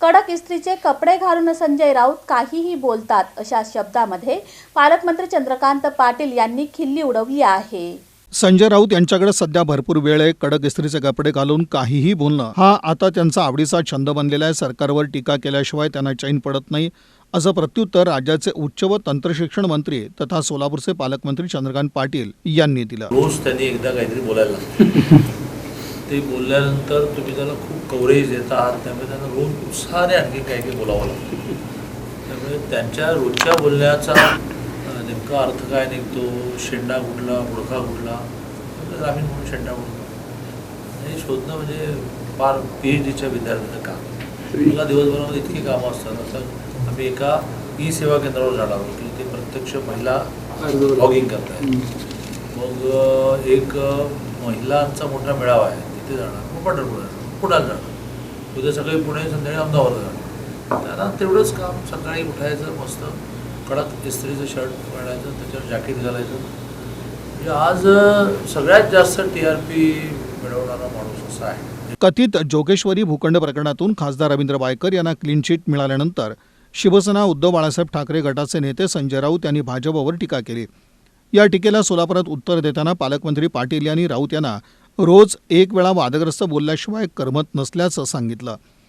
कडक इस्त्रीचे कपडे घालून संजय राऊत काहीही बोलतात अशा शब्दामध्ये पालकमंत्री चंद्रकांत पाटील यांनी खिल्ली उडवली आहे. संजय राऊत यांच्याकडे सध्या भरपूर वेळ आहे कडक इस्त्रीचे कपडे घालून काहीही बोलणं. हा आता त्यांचा आवडीचा छंद बनलेला आहे सरकारवर टीका केल्याशिवाय त्यांना चैन पडत नाही असं प्रत्युत्तर राज्याचे उच्च व तंत्रशिक्षण मंत्री तथा सोलापूरचे पालकमंत्री चंद्रकांत पाटील यांनी दिलं. रोज त्यांनी एकदा काहीतरी बोलायला ते बोलल्यानंतर तुम्ही त्यांना खूप कव्हरेज देत आहात त्यामुळे त्यांना रोज उत्साहाने आणखी काही काही बोलावं लागतं. त्यामुळे त्यांच्या रोजच्या बोलण्याचा नेमका अर्थ काय निघतो? शेंडा कुठला? मुडका कुठला? ग्रामीण म्हणून शेंडा कुठला हे शोधणं म्हणजे फार पी एच डीच्या विद्यार्थ्यांचं काम. मला दिवसभरामध्ये इतकी कामं असतात. आता आम्ही एका ई सेवा केंद्रावर जाणार आहोत की ते प्रत्यक्ष महिला लॉगिंग करतायत. मग अ, एक महिलांचा मोठा मेळावा आहे. ते जाणार. मग पंढरपूरला जाणार. पुण्याला जाणार. उद्या सकाळी पुणे संध्याकाळी अहमदाबाद जाणार. त्यांना तेवढंच काम. सकाळी उठायचं मस्त. कडक इस्त्रीचं शर्ट काढायचं त्याच्यावर जॅकेट घालायचं. म्हणजे आज सगळ्यात जास्त टी आर पी मिळवणारा माणूस असा आहे. कथित जोगेश्वरी भूखंड प्रकरणातून खासदार रवींद्र वायकर यांना क्लीन चिट मिळाल्यानंतर शिवसेना उद्धव बाळासाहेब ठाकरे गटाचे नेते संजय राऊत यांनी भाजपवर टीका केली. या टीकेला सोलापुरात उत्तर देताना पालकमंत्री पाटील यांनी राऊत यांना रोज एक वेळा वादग्रस्त बोलल्याशिवाय करमत नसल्याचं सांगितलं.